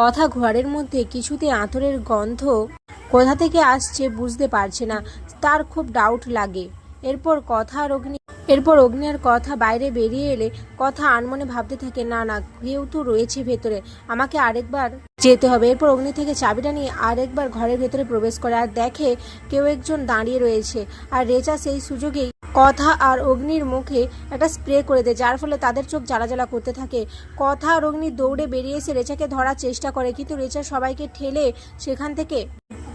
কথা ঘরের মধ্যে কিছুতে আঁতরের গন্ধ কোথা থেকে আসছে বুঝতে পারছে না। তার খুব ডাউট লাগে। এরপর কথা আর অগ্নি এরপর অগ্নি আর কথা বাইরে বেরিয়ে এলে কথা আনমনে ভাবতে থাকে, না না, কেউ তো রয়েছে ভেতরে। আমাকে আরেকবার যেতে হবে। এরপর অগ্নি থেকে চাবিটা নিয়ে আরেকবার ঘরের ভেতরে প্রবেশ করে আর দেখে কেউ একজন দাঁড়িয়ে রয়েছে। আর রেচা সেই সুযোগেই কথা আর অগ্নির মুখে একটা স্প্রে করে দেয়, যার ফলে তাদের চোখ জ্বালা জ্বালা করতে থাকে। কথা আর অগ্নি দৌড়ে বেরিয়ে এসে রেচাকে ধরার চেষ্টা করে, কিন্তু রেচা সবাইকে ঠেলে সেখান থেকে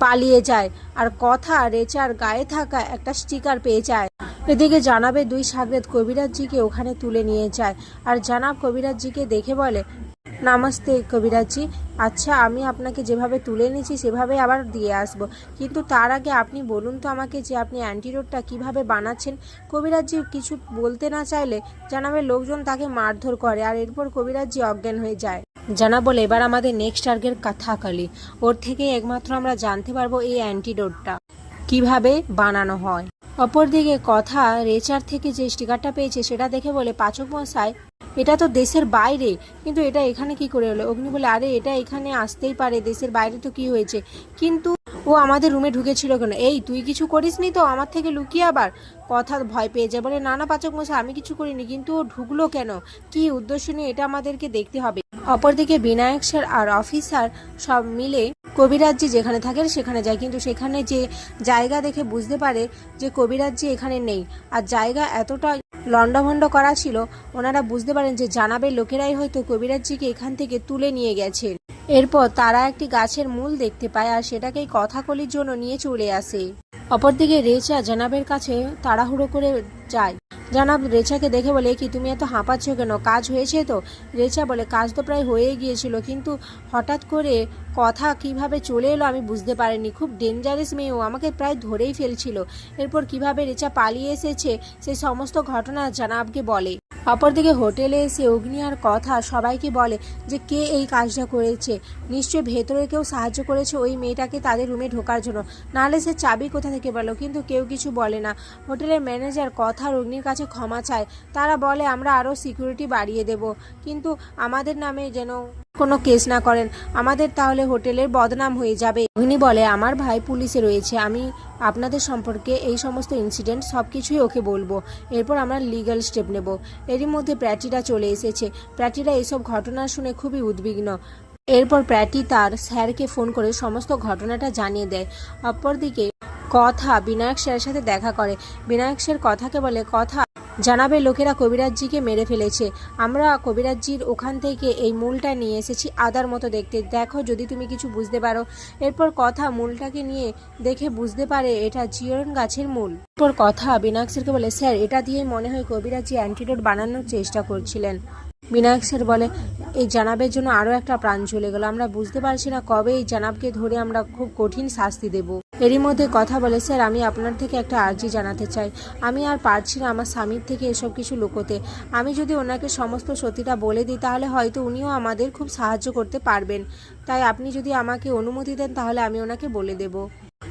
পালিয়ে যায় আর কথা রেচার গায়ে থাকা একটা স্টিকার পেয়ে যায়। এদিকে জানাবে দুই সাগরেদ কবিরাজজিকে ওখানে তুলে নিয়ে যায়। আর জানাব কবিরাজজিকে দেখে বলে নমস্তে কবিরাজজি। আচ্ছা আমি আপনাকে যেভাবে তুলে নিয়েছি সেভাবে আবার দিয়ে আসব। কিন্তু তার আগে আপনি বলুন তো আমাকে যে আপনি অ্যান্টিডোটটা কীভাবে বানাচ্ছেন? কবিরাজজি কিছু বলতে না চাইলে জানাবে লোকজন তাকে মারধর করে আর এরপর কবিরাজজি অজ্ঞান হয়ে যায়। জানা বলে এবার আমাদের নেক্সট টার্গের কথা কালি ওর থেকে একমাত্র আমরা জানতে পারব এই অ্যান্টিডোটটা কীভাবে বানানো হয়? অপরদিকে কথা রেচার থেকে যে স্টিকারটা পেয়েছে, সেটা দেখে বলে, পাচক মশাই এটা তো দেশের বাইরে। কিন্তু এটা এখানে কি করে হলো? অগ্নি বলে, আরে, এটা এখানে আসতেই পারে, দেশের বাইরে তো কি হয়েছে? কিন্তু ও আমাদের রুমে ঢুকেছিল কেন? এই, তুই কিছু করিসনি তো? আমার থেকে লুকিয়ে আবার? কথা ভয় পেয়ে যায়। বলে না না পাচক মশাই, আমি কিছু করিনি, কিন্তু ও ঢুকলো কেন? কি উদ্দেশ্য নিয়ে এটা আমাদেরকে দেখতে হবে? অপরদিকে বিনায়ক স্যার আর অফিসার সব মিলে কবিরাজজি যেখানে থাকেন, সেখানে যায়। কিন্তু সেখানে যে জায়গা দেখে বুঝতে পারে যে কবিরাজজি এখানে নেই, আর জায়গা এতটা লন্ডভন্ড করা ছিল, ওনারা বুঝতে পারেন যে জানাবে লোকেরাই হয়তো কবিরাজজিকে এখান থেকে তুলে নিয়ে গেছেন। এরপর তারা একটি গাছের মূল দেখতে পায় আর সেটাকেই কথাকলির জন্য নিয়ে চলে আসে। অপরদিকে রেচা জানাবের কাছে তাড়াহুড়ো করে যায়। জানাব রেচাকে দেখে বলে কি তুমি এত হাঁপাচ্ছ কেন? কাজ হয়েছে তো? রেচা বলে, কাজ তো প্রায় হয়ে গিয়েছিল, কিন্তু হঠাৎ করে কথা কীভাবে চলে এলো আমি বুঝতে পারিনি। খুব ডেঞ্জারাস মেয়েও আমাকে প্রায় ধরেই ফেলছিল। এরপর কীভাবে রেচা পালিয়ে এসেছে সেই সমস্ত ঘটনা জানাবকে বলে। অপরদিকে হোটেলে এসে অগ্নি আর কথা সবাইকে বলে যে, কে এই কাজটা করেছে? নিশ্চয়ই ভেতরে কেউ সাহায্য করেছে ওই মেয়েটাকে তাদের রুমে ঢোকার জন্য। নাহলে সে চাবি কোথা থেকে পেল? কিন্তু কেউ কিছু বলে না। হোটেলের ম্যানেজার কথা আর অগ্নির কাছে ক্ষমা চায়। তারা বলে, আমরা আরও সিকিউরিটি বাড়িয়ে দেব। কিন্তু আমাদের নামে যেন কোনো কেস না করেন, আমাদের তাহলে হোটেলের বদনাম হয়ে যাবে। অগ্নি বলে, আমার ভাই পুলিশে রয়েছে, আমি আপনাদের সম্পর্কে এই সমস্ত ইনসিডেন্ট সব কিছুই ওকে বলব। এরপর আমরা লিগ্যাল স্টেপ নেব। এরই মধ্যে প্র্যাটিরা চলে এসেছে। প্র্যাটিরা এসব ঘটনা শুনে খুবই উদ্বিগ্ন। এরপর প্র্যাটি তার স্যারকে ফোন করে সমস্ত ঘটনাটা জানিয়ে দেয়। অপরদিকে, কথা বিনায়ক স্যারের সাথে দেখা করে। বিনায়ক স্যার কথাকে বলে, কথা জানাবে লোকেরা কবিরাজজিকে মেরে ফেলেছে। আমরা কবিরাজজির ওখান থেকে এই মূলটা নিয়ে এসেছি আদার মতো দেখতে। দেখো, যদি তুমি কিছু বুঝতে পারো। এরপর কথা মূলটাকে নিয়ে দেখে বুঝতে পারে এটা জিয়রন গাছের মূল। এরপর কথা বিনায়ক স্যারকে বলে, স্যার, এটা দিয়ে মনে হয় কবিরাজি অ্যান্টিডোট বানানোর চেষ্টা করছিলেন। বিনায়ক স্যার বলে, এই জানাবের জন্য আরও একটা প্রাণ চলে গেল। আমরা বুঝতে পারছি না কবে এই জানাবকে ধরে আমরা খুব কঠিন শাস্তি দেব। এরই মধ্যে কথা বলে, স্যার, আমি আপনার থেকে একটা আর্জি জানাতে চাই। আমি আর পারছি না আমার স্বামীর থেকে এসব কিছু লুকোতে। আমি যদি ওনাকে সমস্ত সত্যিটা বলে দিই, তাহলে হয়তো উনিও আমাদের খুব সাহায্য করতে পারবেন। তাই আপনি যদি আমাকে অনুমতি দেন, তাহলে আমি ওনাকে বলে দেব।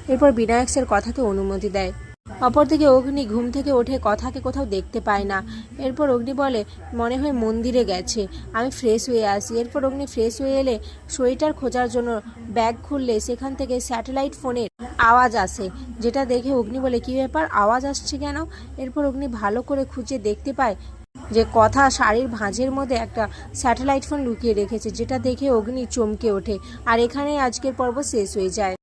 এরপর বিনায়ক স্যার কথাকে অনুমতি দেয়। অপরদিকে অগ্নি ঘুম থেকে ওঠে, কথাকে কোথাও দেখতে পায় না। এরপর অগ্নি বলে, মনে হয় মন্দিরে গেছে। আমি ফ্রেশ হয়ে আসি এরপর অগ্নি ফ্রেশ হয়ে এলে সোয়েটার খোঁজার জন্য ব্যাগ খুললে সেখান থেকে স্যাটেলাইট ফোনের আওয়াজ আসে। যেটা দেখে অগ্নি বলে, কী ব্যাপার? আওয়াজ আসছে কেন? এরপর অগ্নি ভালো করে খুঁজে দেখতে পায় যে কথা শাড়ির ভাঁজের মধ্যে একটা স্যাটেলাইট ফোন লুকিয়ে রেখেছে, যেটা দেখে অগ্নি চমকে ওঠে। আর এখানেই আজকের পর্ব শেষ হয়ে যায়।